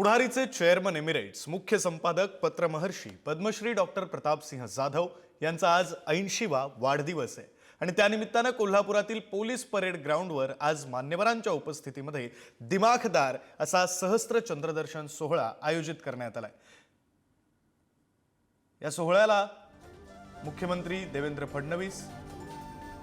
पुढारीचे chairman emeritus मुख्य संपादक पत्रमहर्षी पद्मश्री डॉक्टर प्रतापसिंह जाधव यांचा आज ऐंशीवा वाढदिवस आहे. आणि त्यानिमित्तानं कोल्हापुरातील पोलीस परेड ग्राउंडवर आज मान्यवरांच्या उपस्थितीमध्ये दिमाखदार असा सहस्त्र चंद्रदर्शन सोहळा आयोजित करण्यात आलाय. या सोहळ्याला मुख्यमंत्री देवेंद्र फडणवीस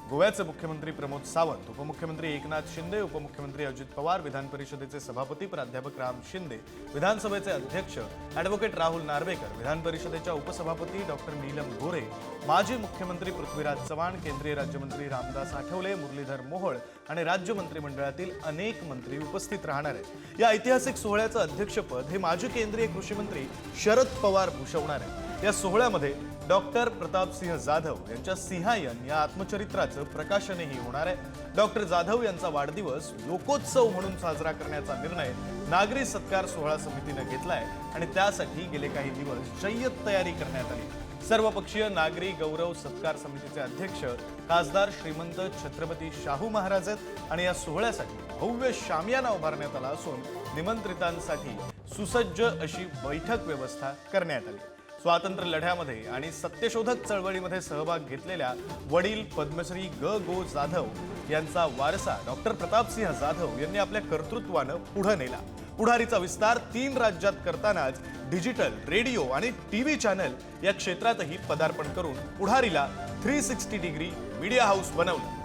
गोव्याचे मुख्यमंत्री प्रमोद सावंत उपमुख्यमंत्री एकनाथ शिंदे उपमुख्यमंत्री अजित पवार विधान परिषदेचे सभापती प्राध्यापक राम शिंदे विधानसभेचे अध्यक्ष ॲडव्होकेट राहुल नार्वेकर विधान परिषदेच्या उपसभापती डॉक्टर नीलम गोरे माजी मुख्यमंत्री पृथ्वीराज चव्हाण केंद्रीय राज्यमंत्री रामदास आठवले मुरलीधर मोहोळ आणि राज्य मंत्रिमंडळातील अनेक मंत्री उपस्थित राहणार आहेत. या ऐतिहासिक सोहळ्याचं अध्यक्षपद हे माजी केंद्रीय कृषी मंत्री शरद पवार भूषवणार आहेत. या सोहळ्यामध्ये डॉक्टर प्रतापसिंह जाधव यांच्या सिंहायन या आत्मचरित्राचं प्रकाशनही होणार आहे. डॉक्टर जाधव यांचा वाढदिवस लोकोत्सव म्हणून साजरा करण्याचा निर्णय नागरी सत्कार सोहळा समितीनं घेतलाय आणि त्यासाठी गेले काही दिवस जय्यत तयारी करण्यात आली. सर्वपक्षीय नागरी गौरव सत्कार समितीचे अध्यक्ष खासदार श्रीमंत छत्रपती शाहू महाराज आहेत आणि या सोहळ्यासाठी भव्य शामियाना उभारण्यात आला असून निमंत्रितांसाठी सुसज्ज अशी बैठक व्यवस्था करण्यात आली. स्वातंत्र्य लढ्यामध्ये आणि सत्यशोधक चळवळीमध्ये सहभाग घेतलेल्या वडील पद्मश्री ग. गो. जाधव यांचा वारसा डॉक्टर प्रतापसिंह जाधव यांनी आपल्या कर्तृत्वानं पुढे नेला. पुढारीचा विस्तार तीन राज्यात करतानाच डिजिटल रेडिओ आणि टीव्ही चॅनल या क्षेत्रातही पदार्पण करून पुढारीला three sixty degree media house बनवलं.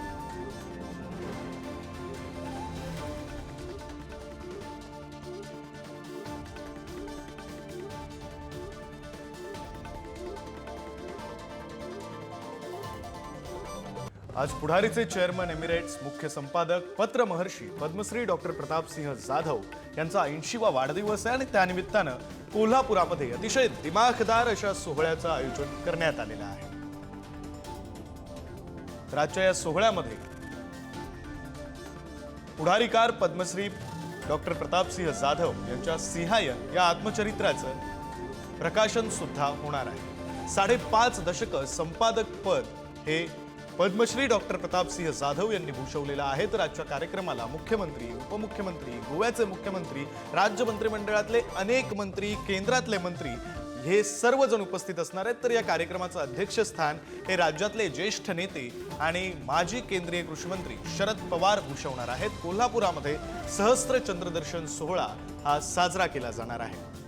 आज पुढारीचे चेअरमन एमिरेट्स मुख्य संपादक पत्र महर्षी पद्मश्री डॉक्टर प्रतापसिंह जाधव यांचा ऐंशीवा वाढदिवस आहे आणि त्यानिमित्तानं कोल्हापुरामध्ये अतिशय दिमाखदार अशा सोहळ्याचं आयोजन करण्यात आलेलं आहे. तर आजच्या या सोहळ्यामध्ये पुढारीकार पद्मश्री डॉक्टर प्रतापसिंह जाधव यांच्या सिंहायन या आत्मचरित्राचं प्रकाशन सुद्धा होणार आहे. साडेपाच दशक संपादक पद हे पद्मश्री डॉक्टर प्रतापसिंह जाधव यांनी भूषवलेला आहे. तर आजच्या कार्यक्रमाला मुख्यमंत्री उपमुख्यमंत्री गोव्याचे मुख्यमंत्री राज्य मंत्रिमंडळातले अनेक मंत्री केंद्रातले मंत्री हे सर्वजण उपस्थित असणार आहेत. तर या कार्यक्रमाचं अध्यक्षस्थान हे राज्यातले ज्येष्ठ नेते आणि माजी केंद्रीय कृषीमंत्री शरद पवार भूषवणार आहेत. कोल्हापुरामध्ये सहस्त्र चंद्रदर्शन सोहळा हा साजरा केला जाणार आहे.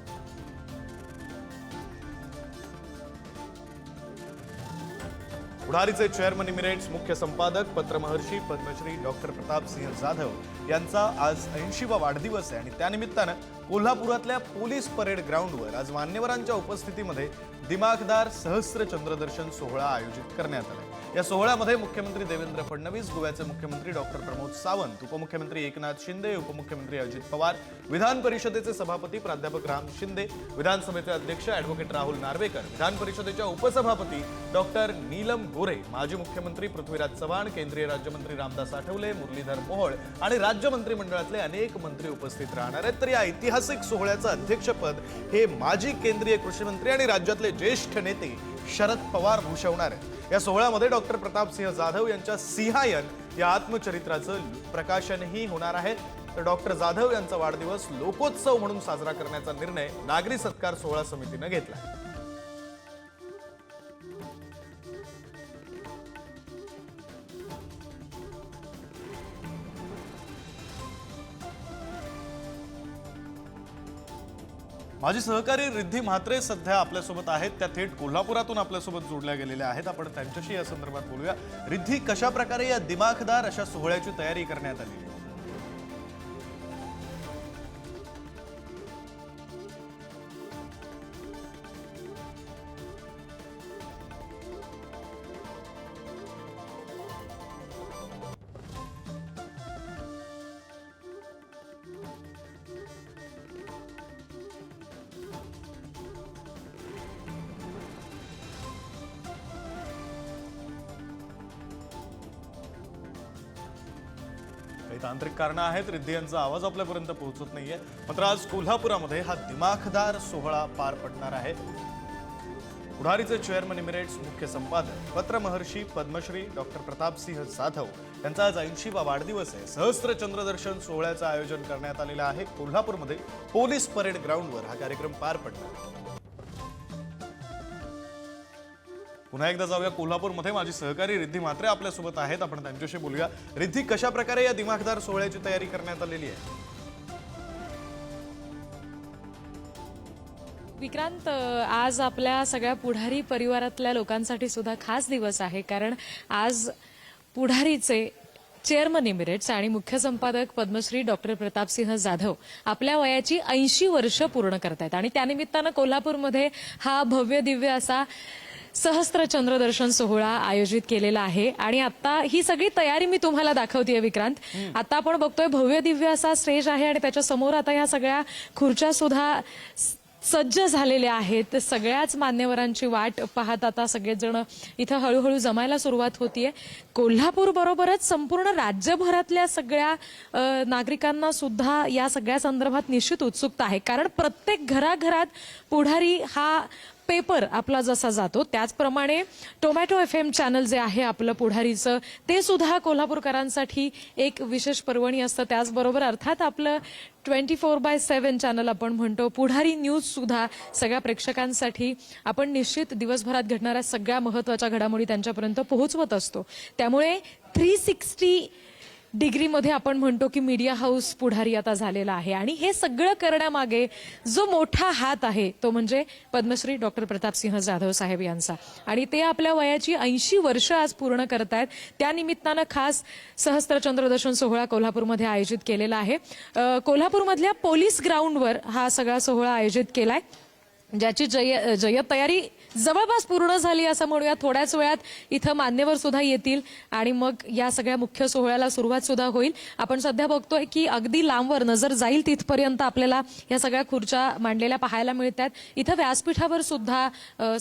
पुढारीचे चेअरमन इमिरेट्स मुख्य संपादक पत्रमहर्षी पद्मश्री डॉक्टर प्रतापसिंह जाधव यांचा आज ऐंशीवा वाढदिवस आहे. आणि त्यानिमित्तानं कोल्हापुरातल्या पोलीस परेड ग्राउंडवर आज मान्यवरांच्या उपस्थितीमध्ये दिमाखदार सहस्र चंद्रदर्शन सोहळा आयोजित करण्यात आला. या सोहळ्यामध्ये मुख्यमंत्री देवेंद्र फडणवीस गोव्याचे मुख्यमंत्री डॉक्टर प्रमोद सावंत उपमुख्यमंत्री एकनाथ शिंदे उपमुख्यमंत्री अजित पवार विधान परिषदेचे सभापती प्राध्यापक राम शिंदे विधानसभेचे अध्यक्ष ॲडव्होकेट राहुल नार्वेकर विधान परिषदेच्या उपसभापती डॉक्टर नीलम गोरे माजी मुख्यमंत्री पृथ्वीराज चव्हाण केंद्रीय राज्यमंत्री रामदास आठवले मुरलीधर मोहोळ आणि राज्य मंत्रिमंडळातले अनेक मंत्री उपस्थित राहणार आहेत. तर या ऐतिहासिक सोहळ्याचं अध्यक्षपद हे माजी केंद्रीय कृषी मंत्री आणि राज्यातले ज्येष्ठ नेते शरद पवार भूषवणार आहेत. या सोहळ्यामध्ये डॉक्टर प्रतापसिंह जाधव यांच्या सिंहायन या आत्मचरित्राचं प्रकाशनही होणार आहे. तर डॉक्टर जाधव यांचा वाढदिवस लोकोत्सव म्हणून साजरा करण्याचा निर्णय नागरी सत्कार सोहळा समितीनं घेतला माझी सहकारी रिद्धी म्हात्रे सध्या आपल्यासोबत आहेत. त्या थेट कोल्हापुरातून आपल्यासोबत जोडल्या गेलेल्या आहेत. आपण त्यांच्याशी या संदर्भात बोलूया. रिद्धी कशा प्रकारे या दिमाखदार अशा सोहळ्याची तयारी करण्यात आली? तांत्रिक कारणं आहेत. रिद्धी यांचा आवाज आपल्यापर्यंत पोहोचत नाहीये. मात्र आज कोल्हापुरामध्ये हा दिमाखदार सोहळा पार पडणार आहे. पुढारीचे चेअरमन इमिरेट्स मुख्य संपादक पत्रमहर्षी पद्मश्री डॉक्टर प्रतापसिंह जाधव यांचा आज ऐंशीवा वाढदिवस आहे. सहस्त्र चंद्रदर्शन सोहळ्याचं आयोजन करण्यात आलेलं आहे. कोल्हापूरमध्ये पोलीस परेड ग्राउंडवर हा कार्यक्रम पार पडणार पुन्हा एकदा जाऊया कोल्हापूरमध्ये. माझी सहकारी रिद्धी मात्रे आपल्यासोबत आहेत. आपण त्यांच्याशी बोलूया. रिद्धी कशा प्रकारे या दिमागदार सोहळ्याची तयारी करण्यात आलेली आहे? विक्रांत आज आपल्या सगळ्या पुढारी परिवारातल्या लोकांसाठी सुद्धा खास दिवस आहे. कारण आज पुढारीचे चेअरमन इमिरेट्स आणि मुख्य संपादक पद्मश्री डॉक्टर प्रतापसिंह जाधव आपल्या वयाची ऐंशी वर्ष पूर्ण करतायत. आणि त्यानिमित्तानं कोल्हापूरमध्ये हा भव्य दिव्य असा सहस्त्र चंद्रदर्शन सोहळा आयोजित केलेला आहे. आणि आता ही सगळी तयारी मी तुम्हाला दाखवतेय विक्रांत. आता आपण बघतोय भव्य दिव्य असा स्टेज आहे आणि त्याच्यासमोर आता ह्या सगळ्या खुर्च्या सुद्धा सज्ज झालेल्या आहेत. सगळ्याच मान्यवरांची वाट पाहत आता सगळेजण इथं हळूहळू जमायला सुरुवात होतीये. कोल्हापूर बरोबरच संपूर्ण राज्यभरातल्या सगळ्या नागरिकांना सुद्धा या सगळ्या संदर्भात निश्चित उत्सुकता आहे. कारण प्रत्येक घराघरात पुढारी हा पेपर आपला जसा जातो त्याचप्रमाणे टोमॅटो एफ एम चॅनल जे आहे आपलं पुढारीचं ते सुद्धा कोल्हापूरकरांसाठी एक विशेष पर्वणी असतं. त्याचबरोबर अर्थात आपलं twenty four by seven channel आपण म्हणतो पुढारी न्यूज सुद्धा सगळ्या प्रेक्षकांसाठी आपण निश्चित दिवसभरात घडणाऱ्या सगळ्या महत्त्वाच्या घडामोडी त्यांच्यापर्यंत पोहोचवत असतो. त्यामुळे थ्री सिक्स्टी डिग्रीमध्ये आपण म्हणतो की मीडिया हाऊस पुढारी आता झालेला आहे. आणि हे सगळं करण्यामागे जो मोठा हात आहे तो म्हणजे पद्मश्री डॉक्टर प्रतापसिंह जाधव साहेब यांचा. आणि ते आपल्या वयाची ऐंशी वर्ष आज पूर्ण करतायत. त्यानिमित्तानं खास सहस्त्र चंद्रदर्शन सोहळा कोल्हापूरमध्ये आयोजित केलेला आहे. कोल्हापूरमधल्या पोलीस ग्राउंडवर हा सगळा सोहळा आयोजित केलाय ज्याची जय जय्यत तयारी जवळपास पूर्ण झाली असं म्हणूया. थोड्याच वेळात इथं मान्यवर सुद्धा येतील आणि मग या सगळ्या मुख्य सोहळ्याला सुरुवात सुद्धा होईल. आपण सध्या बघतोय की अगदी लांबवर नजर जाईल तिथपर्यंत आपल्याला या सगळ्या खुर्च्या मांडलेल्या पाहायला मिळतात. इथं व्यासपीठावर सुद्धा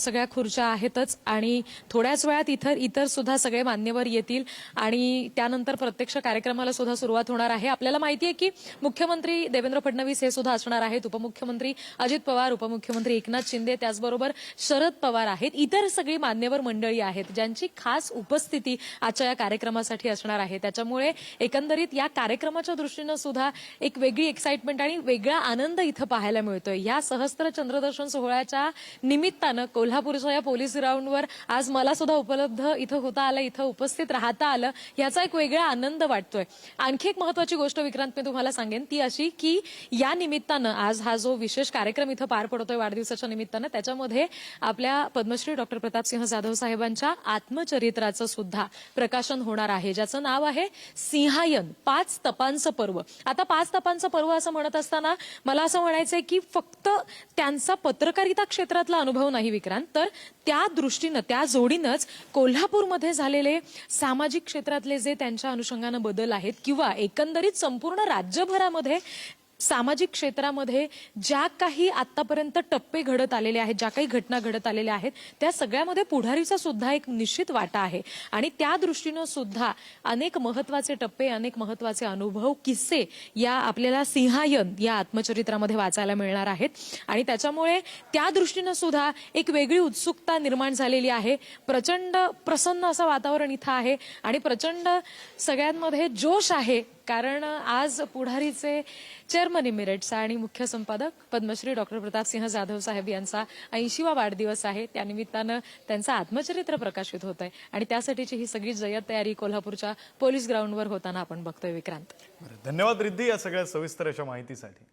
सगळ्या खुर्च्या आहेतच आणि थोड्याच वेळात इथं इतर सुद्धा सगळे मान्यवर येतील आणि त्यानंतर प्रत्यक्ष कार्यक्रमाला सुद्धा सुरुवात होणार आहे. आपल्याला माहिती आहे की मुख्यमंत्री देवेंद्र फडणवीस हे सुद्धा असणार आहेत. उपमुख्यमंत्री अजित पवार उपमुख्यमंत्री एकनाथ शिंदे त्याचबरोबर शरद पवार आहेत. इतर सगळी मान्यवर मंडळी आहेत ज्यांची खास उपस्थिती आजच्या या कार्यक्रमासाठी असणार आहे. त्याच्यामुळे एकंदरीत या कार्यक्रमाच्या दृष्टीनं सुद्धा एक वेगळी एक्साइटमेंट आणि वेगळा आनंद इथं पाहायला मिळतोय. या सहस्त्र चंद्रदर्शन सोहळ्याच्या निमित्तानं कोल्हापूरच्या या पोलीस ग्राउंडवर आज मला सुद्धा उपलब्ध इथं होता आलं इथं उपस्थित राहता आलं याचा एक वेगळा आनंद वाटतोय. आणखी एक महत्वाची गोष्ट विक्रांत मी तुम्हाला सांगेन ती अशी की या निमित्तानं आज हा जो विशेष कार्यक्रम इथं पार पडतोय वाढदिवसाच्या निमित्तानं त्याच्यामध्ये आपल्या पद्मश्री डॉक्टर प्रतापसिंह जाधव साहेबांच्या आत्मचरित्राचं सुद्धा प्रकाशन होणार आहे ज्याचं नाव आहे सिंहायन पाच तपांचं पर्व. आता पाच तपांचं पर्व असं म्हणत असताना मला असं म्हणायचंय की फक्त त्यांचा पत्रकारिता क्षेत्रातला अनुभव नाही विक्रांत तर त्या दृष्टीनं त्या जोडीनंच कोल्हापूरमध्ये झालेले सामाजिक क्षेत्रातले जे त्यांच्या अनुषंगानं बदल आहेत किंवा एकंदरीत संपूर्ण राज्यभरामध्ये सामाजिक क्षेत्रामध्ये ज्या काही आतापर्यंत टप्पे घडत आलेले आहेत ज्या काही घटना घडत आलेल्या आहेत त्या सगळ्यामध्ये पुढारीचा सुद्धा एक निश्चित वाटा आहे. आणि त्या दृष्टीनं सुद्धा अनेक महत्त्वाचे टप्पे अनेक महत्त्वाचे अनुभव किस्से या आपल्याला सिंहायन या आत्मचरित्रामध्ये वाचायला मिळणार आहेत. आणि त्याच्यामुळे त्या दृष्टीनं सुद्धा एक वेगळी उत्सुकता निर्माण झालेली आहे. प्रचंड प्रसन्न असं वातावरण इथं आहे आणि प्रचंड सगळ्यांमध्ये जोश आहे कारण आज पुढारीचे चेअरमन इमिरेट्स आणि मुख्य संपादक पद्मश्री डॉक्टर प्रतापसिंह जाधव साहेब यांचा ऐंशीवा वाढदिवस आहे. त्यानिमित्तानं त्यांचं आत्मचरित्र प्रकाशित होत आहे आणि त्यासाठीची ही सगळी जय्यत तयारी कोल्हापूरच्या पोलीस ग्राउंडवर होताना आपण बघतोय विक्रांत. बरं, धन्यवाद रिद्धी या सगळ्या सविस्तर अशा माहितीसाठी.